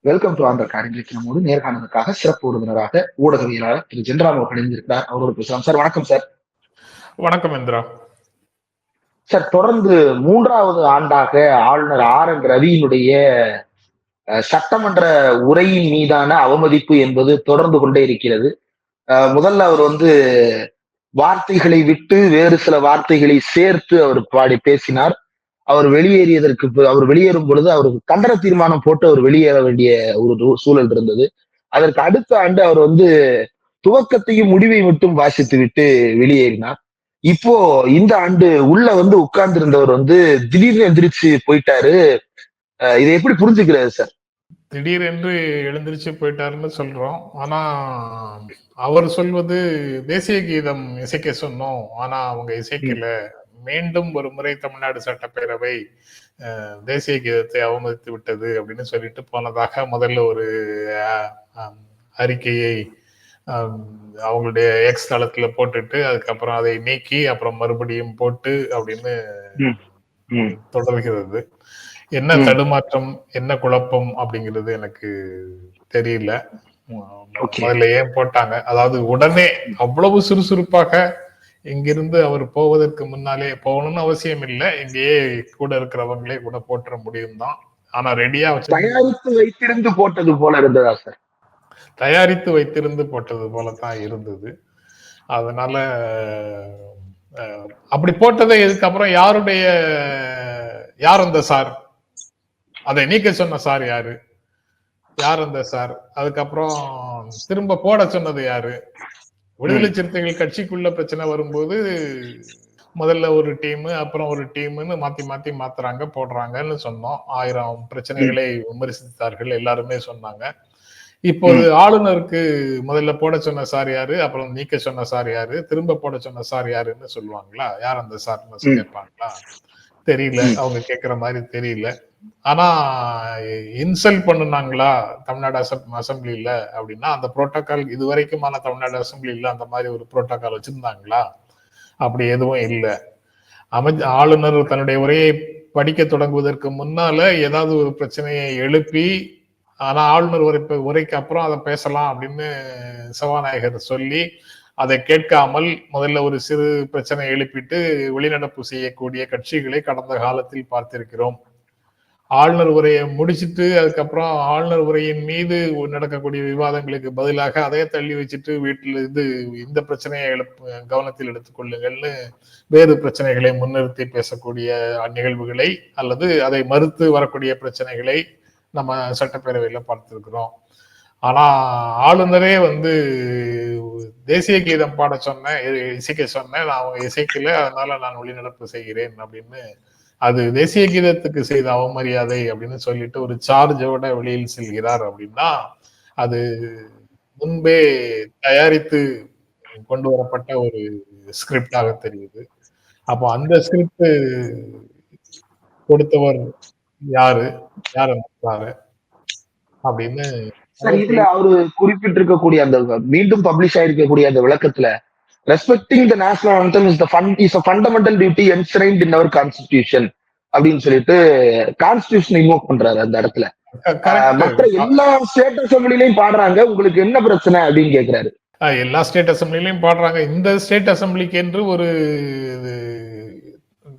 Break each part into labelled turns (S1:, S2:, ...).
S1: Welcome to anther car இன்றைக்கு நம்மோடு நேர்காணலுக்காக சிறப்பு விருந்தினராக ஊடகவியலாளர் திரு ஜென்ராம் அவர்கள் இணைந்திருக்கிறார். அவரோடு பேசலாம். சார் வணக்கம் சார்.
S2: வணக்கம் இந்திரா.
S1: சார் தொடர்ந்து மூன்றாவது ஆண்டாக ஆளுநர் ஆர் என் ரவியினுடைய சட்டமன்ற உரையின் மீதான அவமதிப்பு என்பது தொடர்ந்து கொண்டே இருக்கிறது. அஹ், முதல்ல அவர் வந்து வார்த்தைகளை விட்டு வேறு சில வார்த்தைகளை சேர்த்து அவர் பாடி பேசினார். அவர் வெளியேறியதற்கு அவர் வெளியேறும் பொழுது அவருக்கு கண்டன தீர்மானம் போட்டு அவர் வெளியேற வேண்டிய ஒரு சூழல் இருந்தது. அதற்கு அடுத்த ஆண்டு அவர் வந்து துவக்கத்தையும் முடிவை மட்டும் வாசித்து விட்டு வெளியேறினார். இப்போ இந்த ஆண்டு உள்ள வந்து உட்கார்ந்து இருந்தவர் வந்து திடீர்னு எந்திரிச்சு போயிட்டாரு. இதை எப்படி புரிஞ்சுக்கிறாரு சார்?
S2: திடீரென்று எழுந்திருச்சு போயிட்டாருன்னு சொல்றோம். ஆனா அவர் சொல்வது தேசிய கீதம் இசைக்க சொன்னோம். ஆனா அவங்க இசைக்கல. மீண்டும் ஒரு முறை தமிழ்நாடு சட்டப்பேரவை தேசிய கீதத்தை அவமதித்து விட்டது அப்படின்னு சொல்லிட்டு போனதாக முதல்ல ஒரு அறிக்கையை அவங்களுடைய எக்ஸ் தளத்துல போட்டுட்டு அதுக்கப்புறம் அதை நீக்கி அப்புறம் மறுபடியும் போட்டு அப்படின்னு. தொடர்கிறது என்ன. தடுமாற்றம் என்ன குழப்பம் அப்படிங்கிறது எனக்கு தெரியல. முதல்ல ஏன் போட்டாங்க அதாவது உடனே அவ்வளவு சுறுசுறுப்பாக இங்கிருந்து அவர் போவதற்கு முன்னாலே போகணும்னு அவசியம் இல்லை இங்கேயே கூட இருக்கிறவங்களே கூட போட்டுற முடியும் தான். ஆனா ரெடியா வச்சு
S1: தயாரித்து வைத்திருந்து போட்டது போல இருந்ததா சார்
S2: தயாரித்து வைத்திருந்து போட்டது போல தான் இருந்தது. அதனால அப்படி போட்டதை இதுக்கப்புறம் யாருடைய யார் அந்த சார் அதை நீக்க சொன்ன சார் யாரு? யார் அந்த சார் அதுக்கப்புறம் திரும்ப போட சொன்னது யாரு? விடுதலை சிறுத்தைகள் கட்சிக்குள்ள பிரச்சனை வரும்போது முதல்ல ஒரு டீம் அப்புறம் ஒரு டீம்னு மாத்தி மாத்தி மாத்துறாங்க போடுறாங்கன்னு சொன்னோம். ஆயிரம் பிரச்சனைகளை விமர்சித்தார்கள் எல்லாருமே சொன்னாங்க. இப்போது ஆளுநருக்கு முதல்ல போட சொன்ன சார் யாரு? அப்புறம் நீக்க சொன்ன சார் யாரு? திரும்ப போட சொன்ன சார் யாருன்னு சொல்லுவாங்களா? யார் அந்த சார்னு கேட்பாங்களா தெரியல. அவங்க கேக்குற மாதிரி தெரியல. ஆனா இன்சல்ட் பண்ணுனாங்களா தமிழ்நாடு அசம் அசம்பிளியில அப்படின்னா அந்த புரோட்டோகால் இதுவரைக்குமான தமிழ்நாடு அசம்பிளியில அந்த மாதிரி ஒரு புரோட்டோக்கால் வச்சிருந்தாங்களா? அப்படி எதுவும் இல்லை. அமை ஆளுநர் தன்னுடைய உரையை படிக்க தொடங்குவதற்கு முன்னால ஏதாவது ஒரு பிரச்சனையை எழுப்பி ஆனா ஆளுநர் உரை உரைக்கு அப்புறம் அதை பேசலாம் அப்படின்னு சபாநாயகர் சொல்லி அதை கேட்காமல் முதல்ல ஒரு சிறு பிரச்சனை எழுப்பிட்டு வெளிநடப்பு செய்யக்கூடிய கட்சிகளை கடந்த காலத்தில் பார்த்திருக்கிறோம். ஆளுநர் உரையை முடிச்சிட்டு அதுக்கப்புறம் ஆளுநர் உரையின் மீது நடக்கக்கூடிய விவாதங்களுக்கு பதிலாக அதையே தள்ளி வச்சுட்டு வீட்டில் இது இந்த பிரச்சனையை எழுப்பு கவனத்தில் எடுத்துக்கொள்ளுங்கள்னு வேறு பிரச்சனைகளை முன்னிறுத்தி பேசக்கூடிய நிகழ்வுகளை அல்லது அதை மறுத்து வரக்கூடிய பிரச்சனைகளை நம்ம சட்டப்பேரவையில் பார்த்துருக்குறோம். ஆனா ஆளுநரே வந்து தேசிய கீதம் பாட சொன்னேன் இசைக்க சொன்னேன் நான் அவங்க இசைக்கல அதனால நான் வெளிநடப்பு செய்கிறேன் அப்படின்னு அது தேசிய கீதத்துக்கு செய்த அவமரியாதை அப்படின்னு சொல்லிட்டு ஒரு சார்ஜோட வெளியில் செல்கிறார் அப்படின்னா அது முன்பே தயாரித்து கொண்டு வரப்பட்ட ஒரு ஸ்கிரிப்டாக தெரியுது. அப்போ அந்த ஸ்கிரிப்ட் கொடுத்தவர் யாரு? யார் அந்த அப்படின்னு
S1: சார் இதுல அவரு குறிப்பிட்டிருக்கக்கூடிய அந்த மீண்டும் பப்ளிஷ் ஆயிருக்கக்கூடிய அந்த விளக்கத்துல respecting the national anthem is the fund is a fundamental duty enshrined in our constitution அப்படின்னு சொல்லிட்டு கான்ஸ்டிடியூஷன் இன்வோக் பண்றாரு அந்த இடத்துல. மற்ற எல்லா ஸ்டேட் அசம்பிளிலையும் பாடுறாங்க. உங்களுக்கு என்ன பிரச்சனை அப்படின்னு கேக்குறாரு.
S2: எல்லா ஸ்டேட் அசம்பிளிலையும் பாடுறாங்க. இந்த ஸ்டேட் அசம்பிளிக்கு என்று ஒரு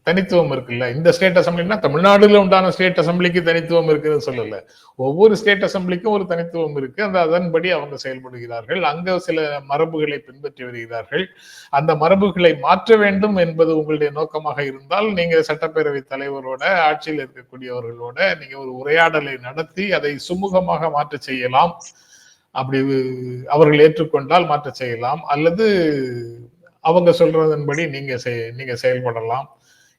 S2: தனித்துவம் இருக்குல்ல? இந்த ஸ்டேட் அசம்பிளினா தமிழ்நாடுல உண்டான ஸ்டேட் அசம்பிளிக்கு தனித்துவம் இருக்குன்னு சொல்லல. ஒவ்வொரு ஸ்டேட் அசம்பிளிக்கும் ஒரு தனித்துவம் இருக்கு. அந்த அதன்படி அவங்க செயல்படுகிறார்கள். அங்க சில மரபுகளை பின்பற்றி வருகிறார்கள். அந்த மரபுகளை மாற்ற வேண்டும் என்பது உங்களுடைய நோக்கமாக இருந்தால் நீங்க சட்டப்பேரவை தலைவரோட ஆட்சியில் இருக்கக்கூடியவர்களோட நீங்க ஒரு உரையாடலை நடத்தி அதை சுமூகமாக மாற்ற செய்யலாம். அப்படி அவர்கள் ஏற்றுக்கொண்டால் மாற்ற செய்யலாம். அல்லது அவங்க சொல்றதன்படி நீங்க செய்- நீங்க செயல்படலாம்.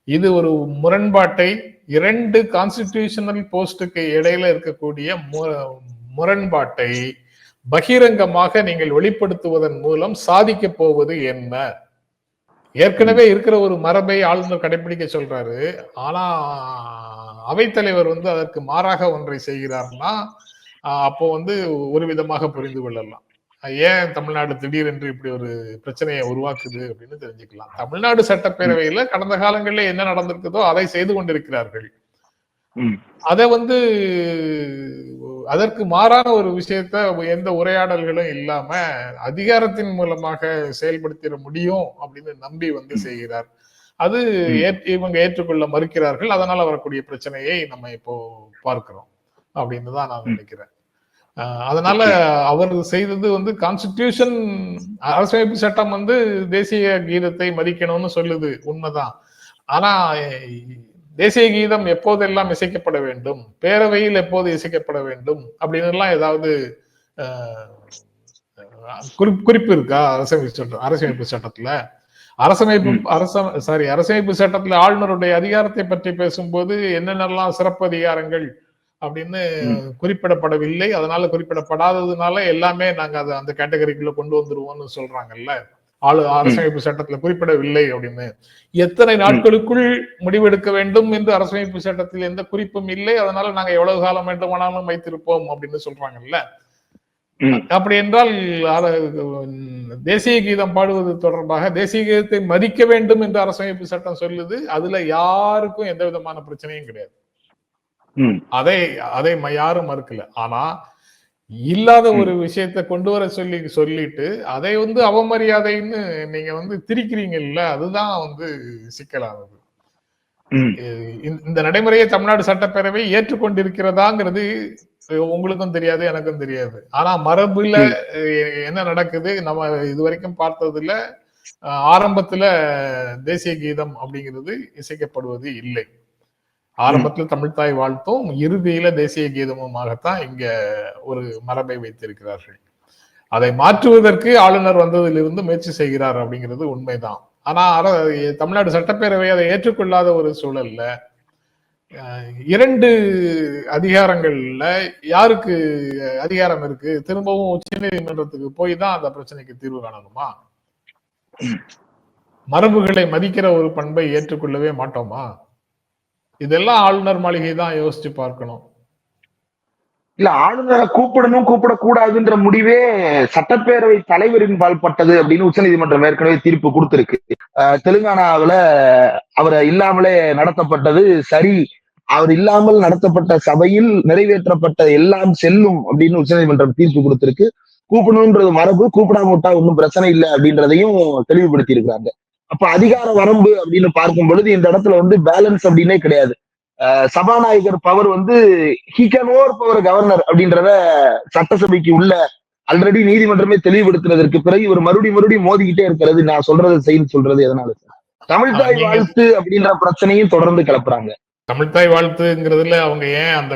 S2: இது ஒரு முரண்பாட்டை இரண்டு கான்ஸ்டிடியூஷனல் போஸ்டுக்கு இடையில இருக்கக்கூடிய மு- முரண்பாட்டை பகிரங்கமாக நீங்கள் வெளிப்படுத்துவதன் மூலம் சாதிக்க போவது என்ன? ஏற்கனவே இருக்கிற ஒரு மரபை ஆளுநர் கடைபிடிக்க சொல்றாரு. ஆனா அவைத்தலைவர் வந்து அதற்கு மாறாக ஒன்றை செய்கிறார்னா அப்போ வந்து ஒரு விதமாக புரிந்து கொள்ளலாம். ஏன் தமிழ்நாடு திடீரென்று இப்படி ஒரு பிரச்சனையை உருவாக்குது அப்படின்னு தெரிஞ்சுக்கலாம். தமிழ்நாடு சட்டப்பேரவையில கடந்த காலங்களில் என்ன நடந்திருக்குதோ அதை செய்து கொண்டிருக்கிறார்கள். அதை வந்து அதற்கு மாறான ஒரு விஷயத்த எந்த உரையாடல்களும் இல்லாம அதிகாரத்தின் மூலமாக செயல்படுத்திட முடியும் அப்படின்னு நம்பி வந்து செய்கிறார். அது இவங்க ஏற்றுக்கொள்ள மறுக்கிறார்கள். அதனால வரக்கூடிய பிரச்சனையை நம்ம இப்போ பார்க்கிறோம் அப்படின்னு தான் நான். நினைக்கிறேன். அதனால அவர் செய்தது வந்து கான்ஸ்டிடியூஷன் அரசமைப்பு சட்டம் வந்து தேசிய கீதத்தை மதிக்கணும்னு சொல்லுது உண்மைதான். ஆனா தேசிய கீதம் எப்போதெல்லாம் இசைக்கப்பட வேண்டும்? பேரவையில் எப்போது இசைக்கப்பட வேண்டும்? அப்படின்னு எல்லாம் ஏதாவது குறிப்பு இருக்கா? அரசமைப்பு சட்டம் அரசமைப்பு சட்டத்துல? அரசமைப்பு. அரச சாரி அரசமைப்பு சட்டத்துல ஆளுநருடைய அதிகாரத்தை பற்றி பேசும்போது என்னென்னலாம் சிறப்பு அதிகாரங்கள் அப்படின்னு. குறிப்பிடப்படவில்லை. அதனால குறிப்பிடப்படாததுனால எல்லாமே நாங்க அதை அந்த கேட்டகரிக்குள்ள கொண்டு வந்துருவோம்னு சொல்றாங்கல்ல. ஆளு அரசமைப்பு சட்டத்துல குறிப்பிடவில்லை அப்படின்னு. எத்தனை நாட்களுக்குள் முடிவெடுக்க வேண்டும் என்று அரசமைப்பு சட்டத்தில் எந்த குறிப்பும் இல்லை. அதனால நாங்க எவ்வளவு காலம் வேண்டுமானாலும் வைத்திருப்போம் அப்படின்னு சொல்றாங்கல்ல. அப்படி என்றால் தேசிய கீதம் பாடுவது தொடர்பாக தேசிய கீதத்தை மதிக்க வேண்டும் என்று அரசமைப்பு சட்டம் சொல்லுது. அதுல யாருக்கும் எந்த விதமான பிரச்சனையும் கிடையாது. அதை அதை யாரும் மறுக்கல. ஆனா இல்லாத ஒரு விஷயத்தை கொண்டு வர சொல்லி சொல்லிட்டு அதை வந்து அவமரியாதைன்னு நீங்க வந்து திரிக்கிறீங்கல்ல அதுதான் வந்து சிக்கலானது. இந்த- நடைமுறையை தமிழ்நாடு சட்டப்பேரவை ஏற்றுக்கொண்டிருக்கிறதாங்கிறது உங்களுக்கும் தெரியாது எனக்கும் தெரியாது. ஆனா மரபுல என்ன நடக்குது நம்ம இதுவரைக்கும் பார்த்ததுல அஹ், ஆரம்பத்துல தேசிய கீதம் அப்படிங்கிறது இசைக்கப்படுவது இல்லை. ஆரம்பத்துல தமிழ்தாய் வாழ்த்தும் இறுதியில தேசிய கீதமுமாகத்தான் இங்க ஒரு மரபை வைத்திருக்கிறார்கள். அதை மாற்றுவதற்கு ஆளுநர் வந்ததிலிருந்து முயற்சி செய்கிறார் அப்படிங்கிறது உண்மைதான். ஆனா தமிழ்நாடு சட்டப்பேரவை அதை ஏற்றுக்கொள்ளாத ஒரு சூழல்ல இரண்டு அதிகாரங்கள்ல யாருக்கு அதிகாரம் இருக்கு? திரும்பவும் உச்சநீதிமன்றத்துக்கு போய் தான் அந்த பிரச்சனைக்கு தீர்வு காணணுமா? மரபுகளை மதிக்கிற ஒரு பண்பை ஏற்றுக்கொள்ளவே மாட்டோமா? இதெல்லாம் ஆளுநர் மாளிகை தான் யோசிச்சு பார்க்கணும்.
S1: இல்ல ஆளுநரை கூப்பிடணும் கூப்பிடக்கூடாதுன்ற முடிவே சட்டப்பேரவை தலைவரின் பால்பட்டது அப்படின்னு உச்சநீதிமன்றம் ஏற்கனவே தீர்ப்பு கொடுத்திருக்கு. தெலுங்கானாவில தெலுங்கானாவுல அவரை இல்லாமலே நடத்தப்பட்டது சரி. அவர் இல்லாமல் நடத்தப்பட்ட சபையில் நிறைவேற்றப்பட்ட எல்லாம் செல்லும் அப்படின்னு உச்சநீதிமன்றம் தீர்ப்பு கொடுத்திருக்கு. கூப்பிடணுன்றது மரபு கூப்பிடாம விட்டா ஒன்றும் பிரச்சனை இல்லை அப்படின்றதையும் தெளிவுபடுத்தி இருக்கிறாங்க அப்ப அதிகார வரம்பு அப்படின்னு பார்க்கும் பொழுது இந்த இடத்துல வந்து பேலன்ஸ் அப்படின்னே கிடையாது. சபாநாயகர் பவர் வந்து he can over power governor அப்படின்றத சட்டசபைக்கு உள்ள ஆல்ரெடி நீதிமன்றமே தெளிவுபடுத்தினதற்கு பிறகு இவர் மறுபடியும் மறுபடியும் மோதிக்கிட்டே இருக்கிறது நான் சொல்றது செய்து சொல்றது எதனால? சார் தமிழ் தாய் வாழ்த்து அப்படின்ற பிரச்சனையும் தொடர்ந்து கிளப்புறாங்க.
S2: தமிழ்த்தாய் வாழ்த்துங்கிறதுல அவங்க ஏன் அந்த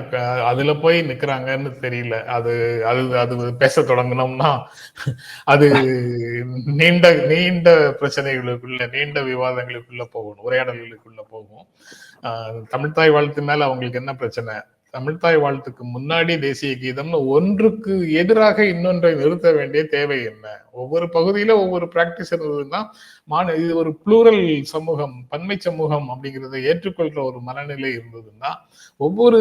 S2: அதுல போய் நிக்கிறாங்கன்னு தெரியல. அது அது அது பேச தொடங்கினோம்னா அது நீண்ட நீண்ட பிரச்சனைகளுக்குள்ள நீண்ட விவாதங்களுக்குள்ள போகும் உரையாடல்களுக்குள்ள போகும். தமிழ்தாய் தமிழ்த்தாய் வாழ்த்து மேல அவங்களுக்கு என்ன பிரச்சனை? தமிழ்த்தாய் வாழ்த்துக்கு முன்னாடி தேசிய கீதம்னு ஒன்றுக்கு எதிராக இன்னொன்றை நிறுத்த வேண்டிய தேவை என்ன? ஒவ்வொரு பகுதியில ஒவ்வொரு பிராக்டிஸ் இருந்ததுன்னா மான இது ஒரு ப்ளூரல் சமூகம் பன்மை சமூகம் அப்படிங்கிறத ஏற்றுக்கொள்ற ஒரு மனநிலை இருந்ததுன்னா ஒவ்வொரு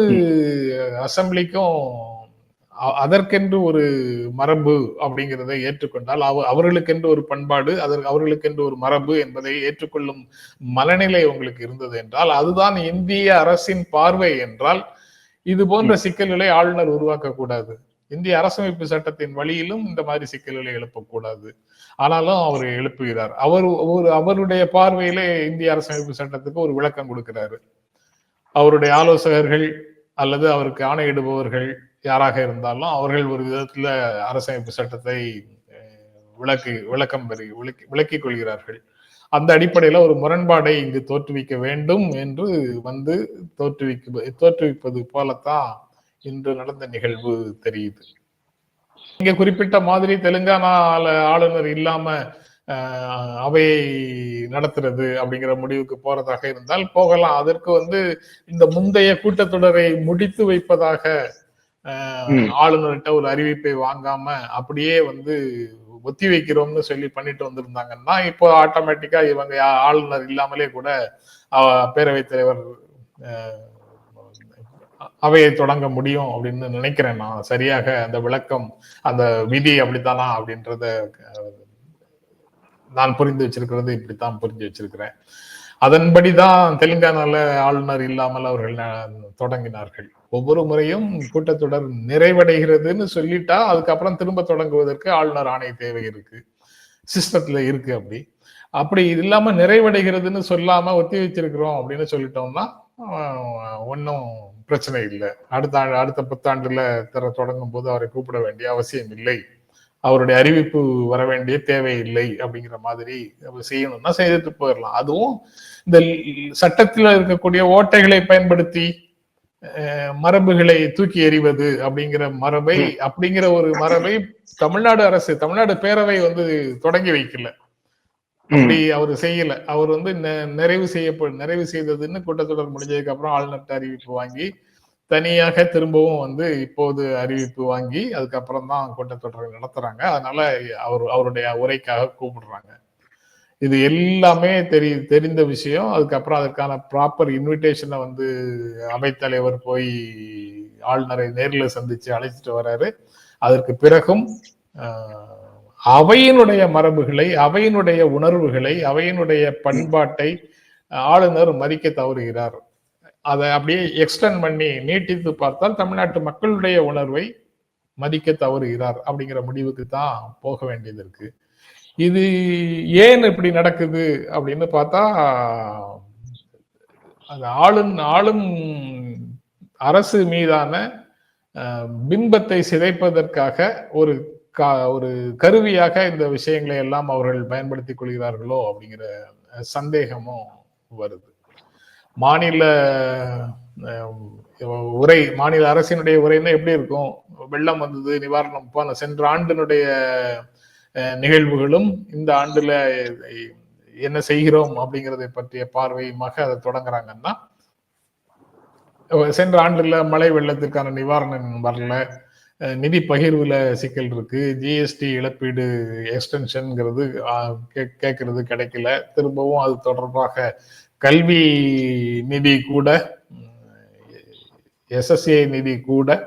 S2: அசம்பிளிக்கும் அதற்கென்று ஒரு மரபு அப்படிங்கிறதை ஏற்றுக்கொண்டால் அவ அவர்களுக்கென்று ஒரு பண்பாடு அதற்கு அவர்களுக்கென்று ஒரு மரபு என்பதை ஏற்றுக்கொள்ளும் மனநிலை உங்களுக்கு இருந்தது என்றால் அதுதான் இந்திய அரசின் பார்வை என்றால் இது போன்ற சிக்கல்களை ஆளுநர் உருவாக்க கூடாது இந்திய அரசமைப்பு சட்டத்தின் வழியிலும் இந்த மாதிரி சிக்கல்களை எழுப்பக்கூடாது. ஆனாலும் அவர் எழுப்புகிறார். அவர் ஒரு அவருடைய பார்வையிலே இந்திய அரசமைப்பு சட்டத்துக்கு ஒரு விளக்கம் கொடுக்கிறாரு. அவருடைய ஆலோசகர்கள் அல்லது அவருக்கு ஆணையிடுபவர்கள் யாராக இருந்தாலும் அவர்கள் ஒரு விதத்துல அரசமைப்பு சட்டத்தை விளக்கி விளக்கம் பெறி விளக்கி விளக்கிக் கொள்கிறார்கள். அந்த அடிப்படையில ஒரு முரண்பாடை இங்கு தோற்றுவிக்க வேண்டும் என்று வந்து தோற்றுவிக்க தோற்றுவிப்பது போலத்தான் இன்று நடந்த நிகழ்வு தெரியுது இங்க குறிப்பிட்ட மாதிரி தெலுங்கானால ஆளுநர் இல்லாம அவையை நடத்துறது அப்படிங்கிற முடிவுக்கு போறதாக இருந்தால் போகலாம் அதற்கு வந்து இந்த முந்தைய கூட்டத்தொடரை முடித்து வைப்பதாக. ஆளுநர்கிட்ட ஒரு அறிவிப்பை வாங்காம அப்படியே வந்து ஒத்தி வைக்கிறோம்னு சொல்லி பண்ணிட்டு வந்திருந்தாங்கன்னா இப்போ ஆட்டோமேட்டிக்கா இவங்க யா- ஆளுநர் இல்லாமலே கூட பேரவைத் தலைவர் அவையை தொடங்க முடியும் அப்படின்னு நினைக்கிறேன் நான். சரியாக அந்த விளக்கம் அந்த விதி அப்படித்தானா அப்படின்றத நான் புரிந்து வச்சிருக்கிறது இப்படித்தான் புரிஞ்சு வச்சிருக்கிறேன். அதன்படிதான் தெலுங்கானால ஆளுநர் இல்லாமல் அவர்கள் தொடங்கினார்கள். ஒவ்வொரு முறையும் கூட்டத்தொடர் நிறைவடைகிறதுன்னு சொல்லிட்டா அதுக்கப்புறம் திரும்ப தொடங்குவதற்கு ஆளுநர் ஆணை தேவை இருக்கு. சிஸ்டத்துல இருக்கு அப்படி. அப்படி இல்லாம நிறைவடைகிறதுன்னு சொல்லாம ஒத்தி வச்சிருக்கிறோம் அப்படின்னு சொல்லிட்டோம்னா ஒன்றும் பிரச்சனை இல்லை. அடுத்த ஆண்டு அடுத்த புத்தாண்டுல தர தொடங்கும் போது அவரை கூப்பிட வேண்டிய அவசியம் இல்லை. அவருடைய அறிவிப்பு வர வேண்டிய தேவையில்லை அப்படிங்கிற மாதிரி செய்யணும்னா செய்துட்டு போயிடலாம். அதுவும் இந்த சட்டத்தில் இருக்கக்கூடிய ஓட்டைகளை பயன்படுத்தி மரபுகளை தூக்கி எறிவது அப்படிங்கிற மரபை அப்படிங்கிற ஒரு மரபை தமிழ்நாடு அரசு தமிழ்நாடு பேரவை வந்து தொடங்கி வைக்கல. அப்படி அவர் செய்யல. அவர் வந்து நிறைவு செய்ய நிறைவு செய்ததுன்னு கூட்டத்தொடர் முடிஞ்சதுக்கு அப்புறம் ஆளுநர்கிட்ட அறிவிப்பு வாங்கி தனியாக திரும்பவும் வந்து இப்போது அறிவிப்பு வாங்கி அதுக்கப்புறம் தான் கூட்டத்தொடரை நடத்துறாங்க. அதனால அவர் அவருடைய உரைக்காக கூப்பிடுறாங்க. இது எல்லாமே தெரி தெரிந்த விஷயம். அதுக்கப்புறம் அதற்கான ப்ராப்பர் இன்விடேஷனை வந்து அவைத்தலைவர் போய் ஆளுநரை நேரில் சந்திச்சு அழைச்சிட்டு வர்றாரு அதற்கு பிறகும் அவையினுடைய மரபுகளை அவையினுடைய உணர்வுகளை அவையினுடைய பண்பாட்டை ஆளுநர் மதிக்க தவறுகிறார். அதை அப்படியே எக்ஸ்டெண்ட் பண்ணி நீட்டித்து பார்த்தால் தமிழ்நாட்டு மக்களுடைய உணர்வை மதிக்க தவறுகிறார் அப்படிங்கிற முடிவுக்கு தான் போக வேண்டியது இருக்குது இது ஏன் இப்படி நடக்குது அப்படின்னு பார்த்தா அது ஆளும் ஆளும் அரசு மீதான பிம்பத்தை சிதைப்பதற்காக ஒரு ஒரு கருவியாக இந்த விஷயங்களை எல்லாம் அவர்கள் பயன்படுத்திக் கொள்கிறார்களோ அப்படிங்கிற சந்தேகமும் வருது. மாநில உரை மாநில அரசினுடைய உரைன்னா எப்படி இருக்கும்? வெள்ளம் வந்தது நிவாரணம் போன சென்ற ஆண்டினுடைய நிகழ்வுகளும் இந்த ஆண்டுல என்ன செய்கிறோம் அப்படிங்கிறதை பற்றிய பார்வையுமாக அதை தொடங்குறாங்கன்னா சென்ற ஆண்டுல மழை வெள்ளத்திற்கான நிவாரணம் வரல. நிதி பகிர்வுல சிக்கல் இருக்கு. ஜிஎஸ்டி இழப்பீடு எக்ஸ்டென்ஷன்ங்கிறது கேட்கறது கிடைக்கல. திரும்பவும் அது தொடர்பாக கல்வி நிதி கூட எஸ்எஸ்ஏ நிதி கூட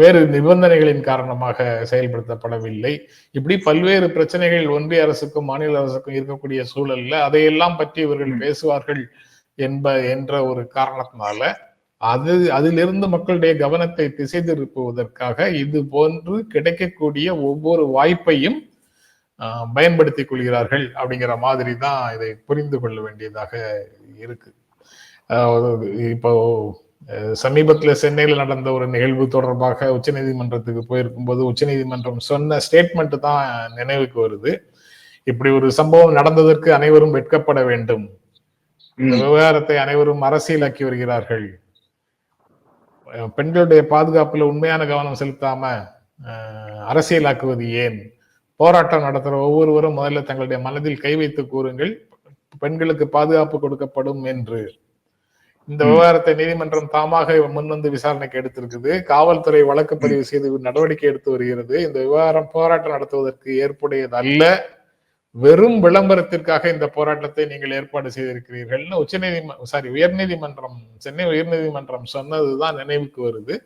S2: வேறு நிபந்தனைகளின் காரணமாக செயல்படுத்தப்படவில்லை. இப்படி பல்வேறு பிரச்சனைகள் ஒன்றிய அரசுக்கும் மாநில அரசுக்கும் இருக்கக்கூடிய சூழல்ல அதையெல்லாம் பற்றி இவர்கள் பேசுவார்கள் என்ப என்ற ஒரு காரணத்தினால அது அதிலிருந்து மக்களுடைய கவனத்தை திசை திருப்புவதற்காக இது போன்று கிடைக்கக்கூடிய ஒவ்வொரு வாய்ப்பையும் பயன்படுத்திக் கொள்கிறார்கள் அப்படிங்கிற மாதிரி தான் இதை புரிந்து கொள்ள வேண்டியதாக இருக்கு. இப்போ சமீபத்தில் சென்னையில் நடந்த ஒரு நிகழ்வு தொடர்பாக உச்சநீதிமன்றத்துக்கு போயிருக்கும் போது உச்சநீதிமன்றம் சொன்ன ஸ்டேட்மெண்ட் தான் நினைவுக்கு வருது. இப்படி ஒரு சம்பவம் நடந்ததற்கு அனைவரும் வெட்கப்பட வேண்டும். இந்த விவகாரத்தை அனைவரும் அரசியலாக்கி வருகிறார்கள். பெண்களுடைய பாதுகாப்புல உண்மையான கவனம் செலுத்தாம அரசியலாக்குவது ஏன்? போராட்டம் நடத்துற ஒவ்வொருவரும் முதல்ல தங்களுடைய மனதில் கை வைத்து கூறுங்கள். பெண்களுக்கு பாதுகாப்பு கொடுக்கப்படும் என்று. இந்த விவகாரத்தை நீதிமன்றம் தாமாக முன்வந்து விசாரணைக்கு எடுத்திருக்குது. காவல்துறை வழக்கு பதிவு செய்து நடவடிக்கை எடுத்து வருகிறது. இந்த விவகாரம் போராட்டம் நடத்துவதற்கு ஏற்புடையது அல்ல. வெறும் விளம்பரத்திற்காக இந்த போராட்டத்தை நீங்கள் ஏற்பாடு செய்திருக்கிறீர்கள்னு உச்ச நீதிமன்றம் சாரி உயர்நீதிமன்றம் சென்னை உயர்நீதிமன்றம் சொன்னதுதான் நினைவுக்கு வருது.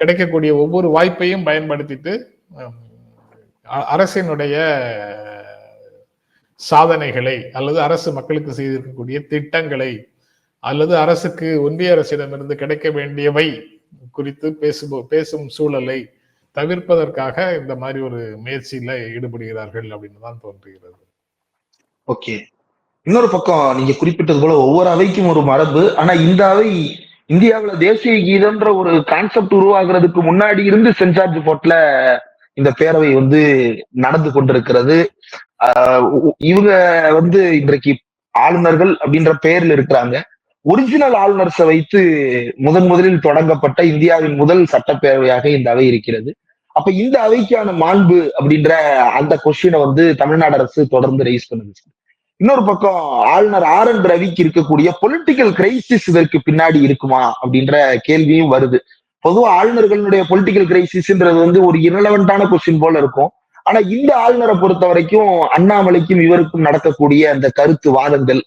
S2: கிடைக்கக்கூடிய ஒவ்வொரு வாய்ப்பையும் பயன்படுத்திட்டு அரசினுடைய சாதனைகளை அல்லது அரசு மக்களுக்கு செய்திருக்கக்கூடிய திட்டங்களை அல்லது அரசுக்கு ஒன்றிய அரசிடமிருந்து கிடைக்க வேண்டியவை குறித்து பேசுபோ பேசும் சூழலை தவிர்ப்பதற்காக இந்த மாதிரி ஒரு முயற்சியில ஈடுபடுகிறார்கள் அப்படின்னு தான் தோன்றுகிறது.
S1: ஓகே. இன்னொரு பக்கம் நீங்க குறிப்பிட்டது போல ஒவ்வொரு அவைக்கும் ஒரு மரபு. ஆனா இந்த அவை இந்தியாவில தேசிய கீதம்ன்ற ஒரு கான்செப்ட் உருவாகிறதுக்கு முன்னாடி இருந்து சென்சார்ஜ் போர்ட்ல இந்த பேரவை வந்து நடந்து கொண்டிருக்கிறது. இவங்க வந்து இன்றைக்கு ஆளுநர்கள் அப்படின்ற பெயர்ல இருக்கிறாங்க. ஒரிஜினல் ஆளுநர்ஸை வைத்து முதன் முதலில் தொடங்கப்பட்ட இந்தியாவின் முதல் சட்டப்பேரவையாக இந்த அவை இருக்கிறது. அப்ப இந்த அவைக்கான மாண்பு அப்படின்ற அந்த கொஸ்டினை வந்து தமிழ்நாடு அரசு தொடர்ந்து ரைஸ் பண்ணுது. இன்னொரு பக்கம் ஆளுநர் ஆர் என் ரவிக்கு இருக்கக்கூடிய பொலிட்டிக்கல் கிரைசிஸ் இதற்கு பின்னாடி இருக்குமா அப்படின்ற கேள்வியும் வருது. பொதுவா ஆளுநர்களுடைய பொலிட்டிக்கல் கிரைசிஸ்ன்றது வந்து ஒரு இரலவெண்டான கொஸ்டின் போல இருக்கும். ஆனா இந்த ஆளுநரை பொறுத்த வரைக்கும் அண்ணாமலைக்கும் இவருக்கும் நடக்கக்கூடிய அந்த கருத்து வாதங்கள்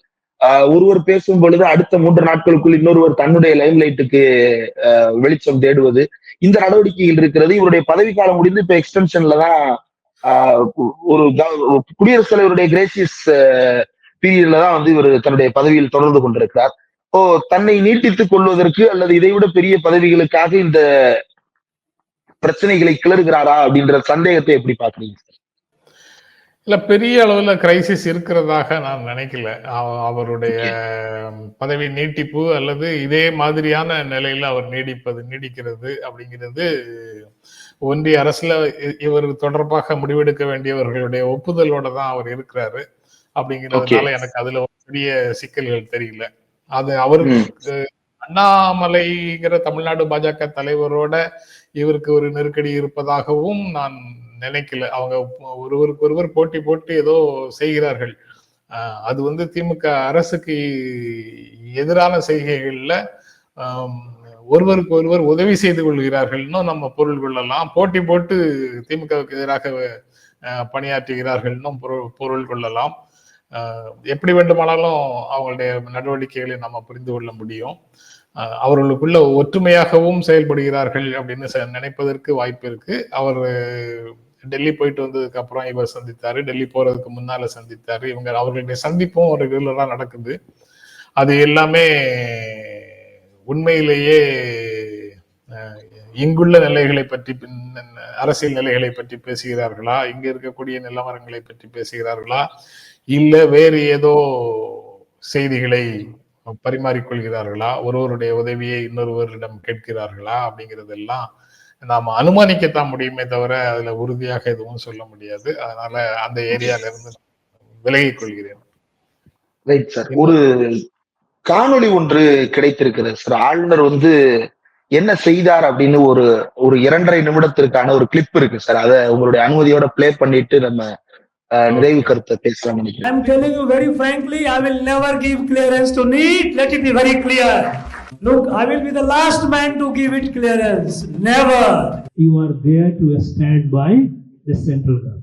S1: ஒருவர் பேசும் பொழுது அடுத்த மூன்று நாட்களுக்குள் இன்னொருவர் தன்னுடைய லைம் லைட்டுக்கு வெளிச்சம் தேடுவது இந்த நடவடிக்கைகள் இருக்கிறது. இவருடைய பதவி காலம் முடிந்து இப்ப எக்ஸ்டென்ஷன்ல தான் ஒரு குடியரசுத் தலைவருடைய கிரேசியஸ் பீரியட்ல தான் வந்து இவர் தன்னுடைய பதவியில் தொடர்ந்து கொண்டிருக்கிறார். ஓ தன்னை நீட்டித்துக் கொள்வதற்கு அல்லது இதைவிட பெரிய பதவிகளுக்காக இந்த பிரச்சனைகளை கிளறுகிறாரா அப்படின்ற சந்தேகத்தை எப்படி பாக்குறீங்க சார்
S2: இல்ல பெரிய அளவுல கிரைசிஸ் இருக்கிறதாக நான் நினைக்கல. அவ- அவருடைய பதவி நீட்டிப்பு அல்லது இதே மாதிரியான நிலையில அவர் நீடிப்பது நீடிக்கிறது அப்படிங்கிறது ஒன்றிய அரசுல இவர் தொடர்பாக முடிவெடுக்க வேண்டியவர்களுடைய ஒப்புதலோட தான் அவர் இருக்கிறாரு. அப்படிங்கிறதுனால எனக்கு அதுல பெரிய சிக்கல்கள் தெரியல. அது அவருக்கு அண்ணாமலைங்கிற தமிழ்நாடு பாஜக தலைவரோட இவருக்கு ஒரு நெருக்கடி இருப்பதாகவும் நான் நினைக்கல. அவங்க ஒருவருக்கு ஒருவர் போட்டி போட்டு ஏதோ செய்கிறார்கள். அது வந்து திமுக அரசுக்கு எதிரான செய்கைகள்ல ஒருவருக்கு ஒருவர் உதவி செய்து கொள்கிறார்கள்னு நம்ம பொருள் கொள்ளலாம். போட்டி போட்டு திமுகவுக்கு எதிராக பணியாற்றுகிறார்கள்னும் பொருள் பொருள் கொள்ளலாம். எப்படி வேண்டுமானாலும் அவங்களுடைய நடவடிக்கைகளை நம்ம புரிந்து கொள்ள முடியும். அவர்களுக்குள்ள ஒற்றுமையாகவும் செயல்படுகிறார்கள் அப்படின்னு ச- நினைப்பதற்கு வாய்ப்பு இருக்கு. அவர் டெல்லி போயிட்டு வந்ததுக்கு அப்புறம் இவர் சந்தித்தாரு. டெல்லி போறதுக்கு முன்னால சந்தித்தாரு. இவங்க அவர்களுடைய சந்திப்பும் ஒரு ரெகுலரா நடக்குது. அது எல்லாமே உண்மையிலேயே அஹ், இங்குள்ள நிலைகளை பற்றி பின்- அரசியல் நிலைகளை பற்றி பேசுகிறார்களா? இங்க இருக்கக்கூடிய நிலவரங்களை பற்றி பேசுகிறார்களா? இல்ல வேறு ஏதோ செய்திகளை பரிமாறிக்கொள்கிறார்களா? ஒருவருடைய உதவியை இன்னொருவரிடம் கேட்கிறார்களா? அப்படிங்கிறதெல்லாம் நாம அனுமானிக்கத்தான் முடியுமே தவிர அதுல உறுதியாக எதுவும் சொல்ல முடியாது. அதனால அந்த ஏரியால இருந்து விலகிக் கொள்கிறேன்.
S1: ரைட் சார் ஒரு காணொளி ஒன்று கிடைத்திருக்கிறது சார் ஆளுநர் வந்து என்ன செய்தார் அப்படின்னு ஒரு ஒரு இரண்டரை நிமிடத்திற்கான ஒரு கிளிப் இருக்கு சார் அதை உங்களுடைய அனுமதியோட ப்ளே பண்ணிட்டு நம்ம அஹ், நிறைவு கருத்தை பேசலாம் நினைக்கிறேன்.
S3: I'm telling you very frankly, I will never give clearance to NEET. Let it be very clear. Look, I will be the last man to give it clearance. Never. You are there to stand by the central government.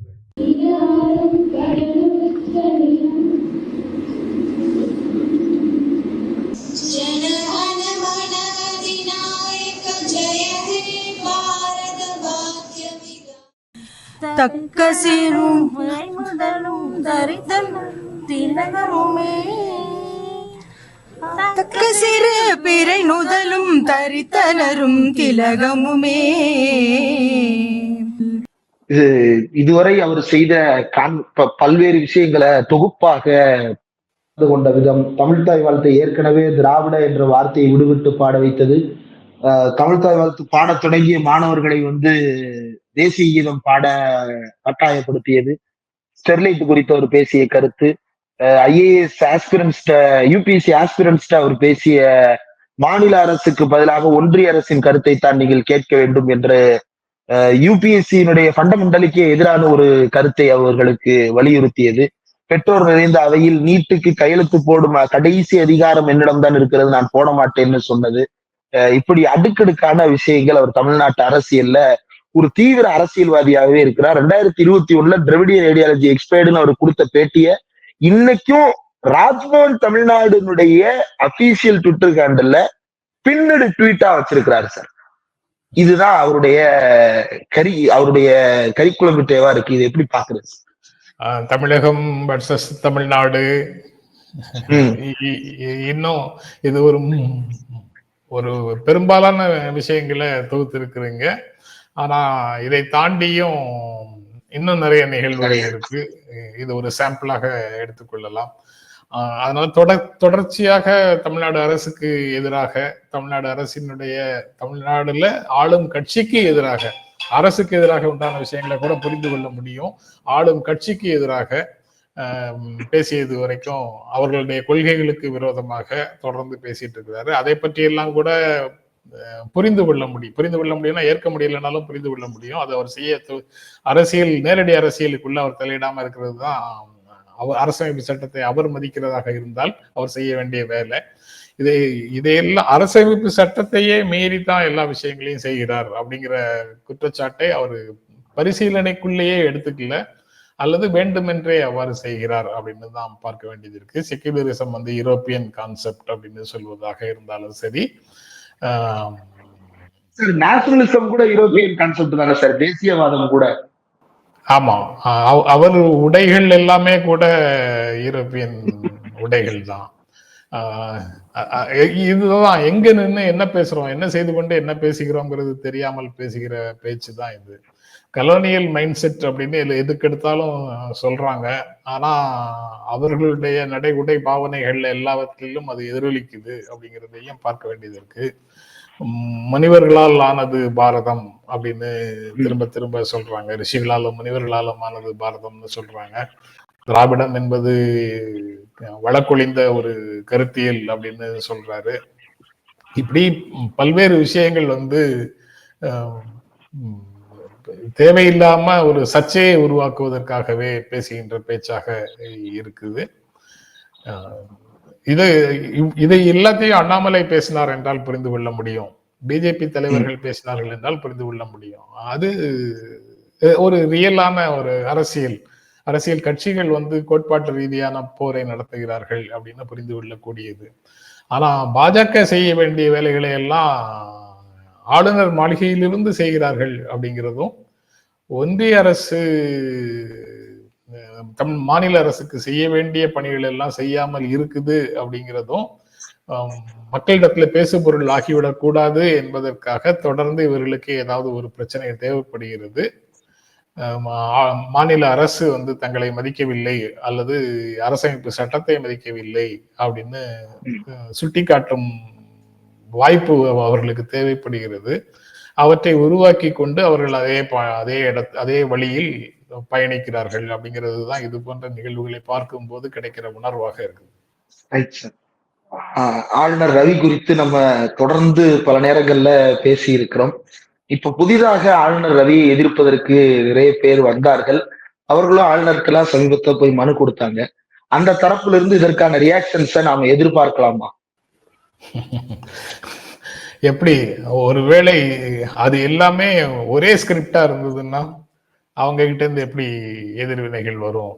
S4: தக்க
S5: சீரும் முதலும் தரித்தனும் திலகமுமே தக்க சிறு பிறை நுதலும் தரித்தனரும் திலகமுமே.
S1: இது இதுவரை அவர் செய்த காண்- ப- பல்வேறு விஷயங்களை தொகுப்பாக கொண்ட விதம். தமிழ்தாய் வாழ்த்தை ஏற்கனவே திராவிட என்ற வார்த்தையை விடுவிட்டு பாட வைத்தது. அஹ், தமிழ்தாய் வாழ்த்து பாடத் தொடங்கிய மாணவர்களை வந்து தேசிய கீதம் பாட கட்டாயப்படுத்தியது. ஸ்டெர்லைட் குறித்து அவர் பேசிய கருத்து. ஐஏஎஸ் ஆஸ்பிரன்ஸ்ட யூபிஎஸ்சி ஆஸ்பிரன்ஸ்ட அவர் பேசிய மாநில அரசுக்கு பதிலாக ஒன்றிய அரசின் கருத்தை தான் நீங்கள் கேட்க வேண்டும் என்று யூபிஎஸ்சியினுடைய ஃபண்டமெண்டலுக்கே எதிரான ஒரு கருத்தை அவர்களுக்கு வலியுறுத்தியது. பெற்றோர் நிறைந்த அவையில் நீட்டுக்கு கையெழுத்து போடும் கடைசி அதிகாரம் என்னிடம்தான் இருக்கிறது நான் போட மாட்டேன்னு சொன்னது. இப்படி அடுக்கடுக்கான விஷயங்கள் அவர் தமிழ்நாட்டு அரசியல்ல ஒரு தீவிர அரசியல்வாதியாகவே இருக்கிறார். ரெண்டாயிரத்தி இருபத்தி ஒண்ணுல திராவிடியன் ஐடியாலஜி எக்ஸ்பைர்டுன்னு அவர் கொடுத்த பேட்டியை இன்னைக்கும் ராஜ்பவன் தமிழ்நாடுனுடைய அபிஷியல் ட்விட்டர் ஹேண்டல்ல பின்னடு ட்வீட்டா வச்சிருக்கிறாரு சார் இதுதான் அவருடைய கரி அவருடைய கரிக்குலம் தேவா இருக்கு. இது எப்படி பாக்குறது
S2: தமிழகம் வர்சஸ் தமிழ்நாடு. இன்னும் இது ஒரு ஒரு பெரும்பாலான விஷயங்களை தொகுத்திருக்கிறீங்க. ஆனா இதை தாண்டியும் இன்னும் நிறைய நிகழ்வுகள் இருக்கு. இது ஒரு சாம்பிளாக எடுத்துக்கொள்ளலாம். அதனால தொடர் தொடர்ச்சியாக தமிழ்நாடு அரசுக்கு எதிராக தமிழ்நாடு அரசினுடைய தமிழ்நாடுல ஆளும் கட்சிக்கு எதிராக அரசுக்கு எதிராக உண்டான விஷயங்களை கூட புரிந்து கொள்ள முடியும். ஆளும் கட்சிக்கு எதிராக பேசியது வரைக்கும் அவர்களுடைய கொள்கைகளுக்கு விரோதமாக தொடர்ந்து பேசிட்டு இருக்கிறாரு. அதை பற்றி எல்லாம் கூட புரிந்து கொள்ள முடியும் புரிந்து கொள்ள முடியும்னா ஏற்க முடியலனாலும் புரிந்து கொள்ள முடியும். அது அவர் செய்ய அரசியல் நேரடி அரசியலுக்குள்ள அவர் தலையிடாம இருக்கிறது தான் அவர் அரசமைப்பு சட்டத்தை அவர் மதிக்கிறதாக இருந்தால் அவர் செய்ய வேண்டிய வேலை. இதை இதையெல்லாம் அரசமைப்பு சட்டத்தையே மீறி தான் எல்லா விஷயங்களையும் செய்கிறார் அப்படிங்கிற குற்றச்சாட்டை அவர் பரிசீலனைக்குள்ளேயே எடுத்துக்கல. அல்லது வேண்டுமென்றே அவ்வாறு செய்கிறார் அப்படின்னு தான் பார்க்க வேண்டியது இருக்கு. செக்யூலரிசம் வந்து யூரோப்பியன் கான்செப்ட் அப்படின்னு சொல்வதாக இருந்தாலும் சரி
S1: சார் நேஷனலிசம் கூட யூரோப்பியன் கான்செப்ட் தானே சார் தேசியவாதம் கூட.
S2: ஆமா. அவ- அவர் உடைகள் எல்லாமே கூட யூரோப்பியன் உடைகள் தான். இதுதான். எங்க நின்று என்ன பேசுறோம்? என்ன செய்து கொண்டு என்ன பேசுகிறோங்கிறது தெரியாமல் பேசுகிற பேச்சு தான் இது. கலோனியல் மைண்ட் செட் அப்படின்னு இதுல எதுக்கு எடுத்தாலும் சொல்றாங்க. ஆனா அவர்களுடைய நடை உடை பாவனைகள்ல எல்லாவற்றிலும் அது எதிரொலிக்குது அப்படிங்கிறதையும் பார்க்க வேண்டியது இருக்கு. மனிதர்களால் ஆனது பாரதம் அப்படின்னு திரும்ப திரும்ப சொல்றாங்க. ரிஷிகளாலும் முனிவர்களாலும் ஆனது பாரதம்னு சொல்றாங்க. திராவிடம் என்பது வழக்கொழிந்த ஒரு கருத்தியல் அப்படின்னு சொல்றாரு. இப்படி பல்வேறு விஷயங்கள் வந்து தேவையில்லாம ஒரு சர்ச்சையை உருவாக்குவதற்காகவே பேசுகின்ற பேச்சாக இருக்குது. இது இதை எல்லாத்தையும் அண்ணாமலை பேசினார் என்றால் புரிந்து கொள்ள முடியும். பிஜேபி தலைவர்கள் பேசினார்கள் என்றால் புரிந்து கொள்ள முடியும். அது ஒரு ரியலான ஒரு அரசியல். அரசியல் கட்சிகள் வந்து கோட்பாட்டு ரீதியான போரை நடத்துகிறார்கள் அப்படின்னு புரிந்து கொள்ளக்கூடியது. ஆனா பாஜக செய்ய வேண்டிய வேலைகளை எல்லாம் ஆளுநர் மாளிகையிலிருந்து செய்கிறார்கள் அப்படிங்கிறதும் ஒன்றிய அரசு அஹ், தம் மாநில அரசுக்கு செய்ய வேண்டிய பணிகள் எல்லாம் செய்யாமல் இருக்குது அப்படிங்கிறதும் மக்களிடத்துல பேசுபொருள் ஆகிவிடக் கூடாது என்பதற்காக தொடர்ந்து இவர்களுக்கு ஏதாவது ஒரு பிரச்சனை தேவைப்படுகிறது. மாநில அரசு வந்து தங்களை மதிக்கவில்லை அல்லது அரசமைப்பு சட்டத்தை மதிக்கவில்லை அப்படின்னு சுட்டிக்காட்டும் வாய்ப்பு அவர்களுக்கு தேவைப்படுகிறது. அவற்றை உருவாக்கி கொண்டு அவர்கள் அதே அதே இட அதே வழியில் பயணிக்கிறார்கள் அப்படிங்கிறது தான் இது போன்ற நிகழ்வுகளை பார்க்கும்போது கிடைக்கிற உணர்வாக இருக்கு
S1: ரைட் சார் ஆளுநர் ரவி குறித்து நம்ம தொடர்ந்து பல நேரங்கள்ல பேசி இருக்கிறோம் இப்ப புதிதாக ஆளுநர் ரவியை எதிர்ப்பதற்கு நிறைய பேர் வந்தார்கள். அவர்களும் ஆளுநருக்கெல்லாம் சமீபத்துல போய் மனு கொடுத்தாங்க. அந்த தரப்புல இருந்து இதற்கான ரியாக்ஷன்ஸை நாம எதிர்பார்க்கலாமா?
S2: எப்படி ஒருவேளை அது எல்லாமே ஒரே ஸ்கிரிப்டா இருந்ததுன்னா அவங்க கிட்ட இருந்து எப்படி எதிர்வினைகள் வரும்?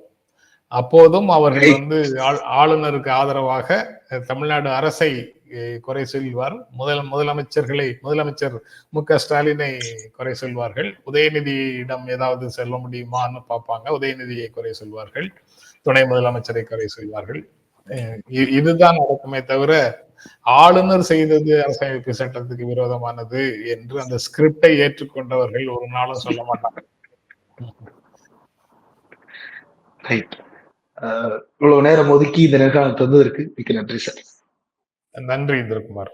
S2: அப்போதும் அவர்கள். வந்து ஆள்- ஆளுநருக்கு ஆதரவாக தமிழ்நாடு அரசை குறை சொல்வார். முதல் முதலமைச்சர்களை முதலமைச்சர் மு க ஸ்டாலினை குறை சொல்வார்கள். உதயநிதியிடம் ஏதாவது சொல்ல முடியுமான்னு பார்ப்பாங்க. உதயநிதியை குறை சொல்வார்கள். துணை முதலமைச்சரை குறை சொல்வார்கள். இதுதான் நடக்குமே தவிர ஆளுநர் செய்தது அரசமைப்பு சட்டத்துக்கு விரோதமானது என்று அந்த ஸ்கிரிப்டை ஏற்றுக்கொண்டவர்கள் ஒரு நாளும் சொல்ல மாட்டாங்க.
S1: இவ்வளவு நேரம் ஒதுக்கி இந்த நேர்காணல் தந்ததற்கு மிக்க நன்றி சார்.
S2: நன்றி இந்திரகுமார்.